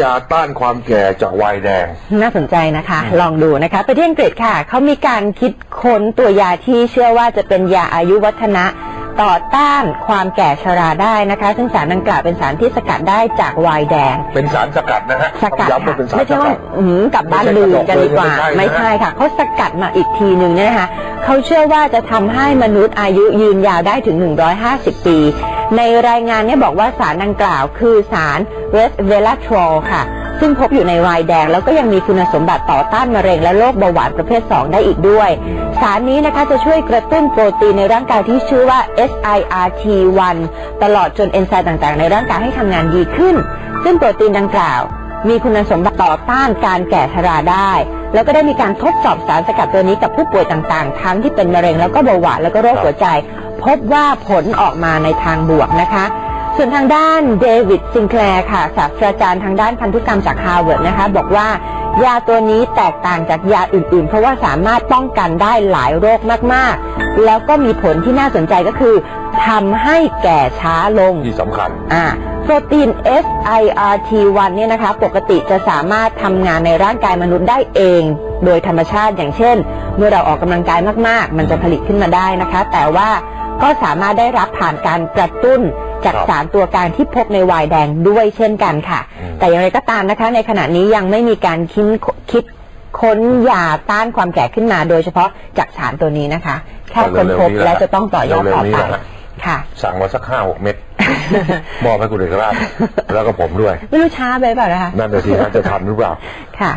ยาต้านความแก่จากไวน์แดง น่าสนใจนะคะ ลองดูนะคะ ไปที่อังกฤษค่ะ เขามีการคิดค้นตัวยาที่เชื่อว่าจะเป็นยาอายุวัฒนะ ต่อต้านความแก่ชราได้นะคะ ซึ่งสารดังกล่าวเป็นสารที่สกัดได้จากไวน์แดง เป็นสารสกัดนะฮะสกัดย้ำว่าเป็นสารไม่สใช่ว่ากัดอืมกลับบ้านลืมกันดีกว่า ไม่ไม่ใช่ใช่นะค่ะเขาสกัดมาอีกทีหนึ่งเนี่ยนะคะเขาเชื่อว่าจะทำให้มนุษย์อายุยืนยาวได้ถึง 150 ปี ในรายงานเนี่ยบอกว่าสารดังกล่าวคือสารเรสเวลาทรอลค่ะ ซึ่งพบอยู่ในวน์แดง แล้วก็ยังมีคุณสมบัติต่อต้านมะเร็งและโรคเบาหวานประเภท 2 ได้อีกด้วย สารนี้นะคะจะช่วยกระตุ้นโปรตีนในร่างกายที่ชื่อว่า SIRT1 ตลอดจนเอนไซม์ต่างๆ ในร่างกายให้ทำงานดีขึ้น ซึ่งโปรตีนดังกล่าว มีคุณสมบัติต่อต้านการแก่ชราได้ แล้วก็ได้มีการทดสอบสารสกัดตัวนี้กับผู้ป่วยต่างๆ ทั้งที่เป็นมะเร็งแล้วก็เบาหวานแล้วก็โรคหัวใจ พบว่าผลออกมาในทางบวกนะคะ ส่วนทางด้านเดวิดซิงแคลร์ค่ะศาสตราจารย์ทางด้านพันธุกรรมจากฮาร์วาร์ดนะคะ บอกว่ายาตัวนี้แตกต่างจากยาอื่น ๆ เพราะว่าสามารถป้องกันได้หลายโรคมาก ๆ แล้วก็มีผลที่น่าสนใจก็คือทำให้แก่ช้าลงที่สำคัญอ่าโปรตีน SIRT1 เนี่ยนะคะ ปกติจะสามารถทำงานในร่างกายมนุษย์ได้เอง โดยธรรมชาติอย่างเช่น เมื่อเราออกกำลังกายมาก ๆ มันจะผลิตขึ้นมาได้นะคะ แต่ว่าก็สามารถได้รับผ่านการกระตุ้น จากครับสารตัวกลางที่พบในไวน์แดงด้วยเช่นกันค่ะอืมแต่อย่างไรก็ตามนะคะ ในขณะนี้ยังไม่มีการคิดคิดค้นยาต้านความแก่ขึ้นมาโดยเฉพาะจากสารตัวนี้นะคะแค่ค้นพบแล้วจะต้องต่อยอดต่อเร็วๆนี้ไปนะฮะค่ะ สั่งมาสักห้าหกเม็ดมอบให้คุณเอกราชแล้วก็ผมด้วย ไม่รู้ช้าไปหรือเปล่านะคะนั่นแต่ทีนั้นจะทันหรือเปล่าค่ะ